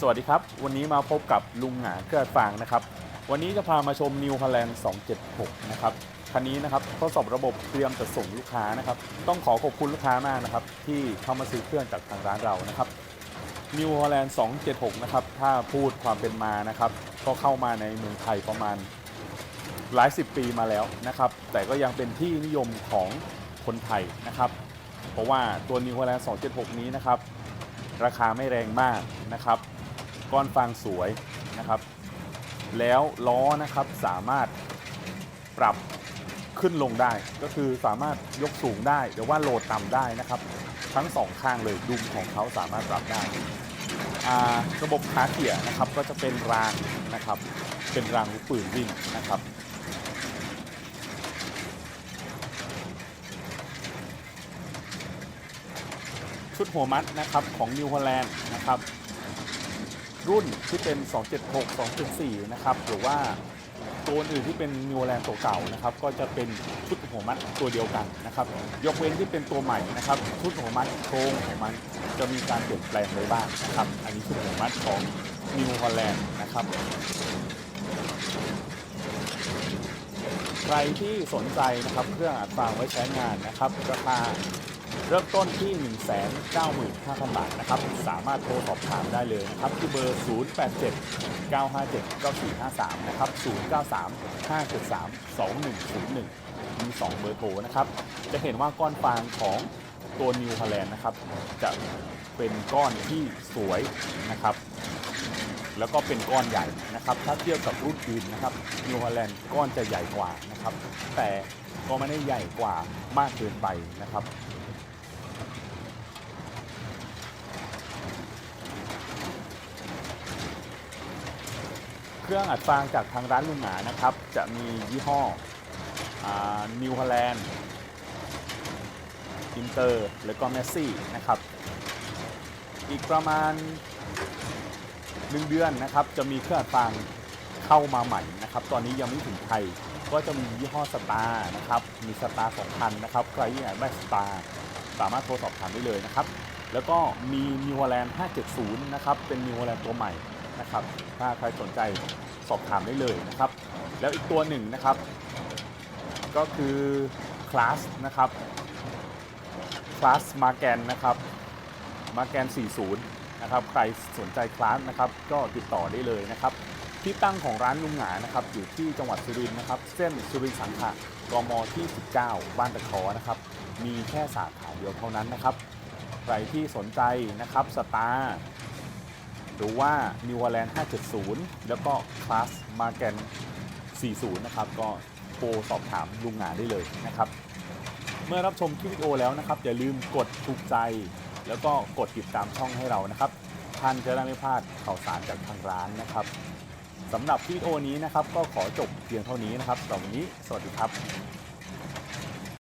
สวัสดีครับ วันนี้มาพบกับลุงหงาเกื้อฟางนะครับ วันนี้จะพามาชม New Holland 276 นะครับ คันนี้นะครับทดสอบระบบเตรียมจะส่งลูกค้านะครับ ต้องขอขอบคุณลูกค้ามากนะครับ ที่เข้ามาซื้อเครื่องจากทางร้านเรานะครับ New Holland 276 นะครับ ถ้าพูดความเป็นมานะครับ ก็เข้ามาในเมืองไทยประมาณหลายสิบปีมาแล้วนะครับ แต่ก็ยังเป็นที่นิยมของคนไทยนะครับ เพราะว่าตัว New Holland 276 นี้นะครับ ราคาไม่แรงมากนะครับ ก้อนฟางสวยนะครับ แล้วล้อนะครับสามารถปรับขึ้นลงได้ ก็คือสามารถยกสูงได้หรือว่าโหลดต่ำได้นะครับ ทั้งสองข้างเลยดุมของเขาสามารถปรับได้ระบบขาเขี่ยนะครับก็จะเป็นรางนะครับ เป็นรางลูกปืนวิ่งนะครับชุดหัวมัดนะครับของ New Holland นะครับ รุ่นที่เป็น 276 274นะครับหรือว่าตัวอื่นที่เป็น New Holland ตัวเก่านะครับก็จะเป็นชุดหัวมัดตัวเดียวกันนะครับยกเว้นที่เป็นตัวใหม่นะครับชุดหัวมัดโครงของมันจะมีการเปลี่ยนแปลงไว้บ้างนะครับอันนี้ชุดหัวมัดของ New Holland นะครับใครที่สนใจนะครับเครื่องอัดฟางไว้ใช้งานนะครับราคา เริ่มต้นที่ 195,000 บาทนะครับ สามารถโทรสอบถามได้เลยนะครับ ที่เบอร์ 087 957 9453 นะครับ 093 573 2101 มี 2 เบอร์โทรนะครับ จะเห็นว่าก้อนฟางของตัว New Holland นะครับ จะเป็นก้อนที่สวยนะครับ แล้วก็เป็นก้อนใหญ่นะครับ ถ้าเทียบกับรุ่นอื่นนะครับนิวฮอลแลนด์ก้อนจะใหญ่กว่านะครับ แต่ก็ไม่ได้ใหญ่กว่ามากเกินไปนะครับ เครื่องอัดฟางจากทางร้านลุงหนานะครับ จะมียี่ห้อนิวฮอลแลนด์อินเตอร์แล้วก็เมสซี่นะครับ อีกประมาณหนึ่งเดือนนะครับ จะมีเครื่องอัดฟางเข้ามาใหม่นะครับ ตอนนี้ยังไม่ถึงไทย ก็จะมียี่ห้อสตาร์นะครับ มีสตาร์สองพันนะครับ ใครที่อยากได้สตาร์สามารถโทรสอบถามได้เลยนะครับ แล้วก็มี New Holland 570 นะครับ เป็น New Holland ตัวใหม่ นะครับ ถ้าใครสนใจสอบถามได้เลยนะครับ แล้วอีกตัวหนึ่งนะครับ ก็คือคลาสนะครับคลาสมาแกนนะครับมาแกน 40 นะครับ ใครสนใจคลาสนะครับ ก็ติดต่อได้เลยนะครับ ที่ตั้งของร้านลุงหงานะครับ อยู่ที่จังหวัดสุรินทร์นะครับ เส้นสุรินทร์สังขะกมที่ 19 บ้านตะคอนะครับ มีแค่สาขาเดียวเท่านั้นนะครับ ใครที่สนใจนะครับสตาร์ หรือว่า New Holland 570 แล้วก็คลาสมาแกน40 นะครับ ก็โทรสอบถามลุงหงานได้เลยนะครับ เมื่อรับชมคลิปวิดีโอแล้วนะครับ อย่าลืมกดถูกใจ แล้วก็กดติดตามช่องให้เรานะครับ ท่านจะได้ไม่พลาดข่าวสารจากทางร้านนะครับสำหรับวิดีโอนี้นะครับ ก็ขอจบเพียงเท่านี้นะครับสำหรับวันนี้ สวัสดีครับ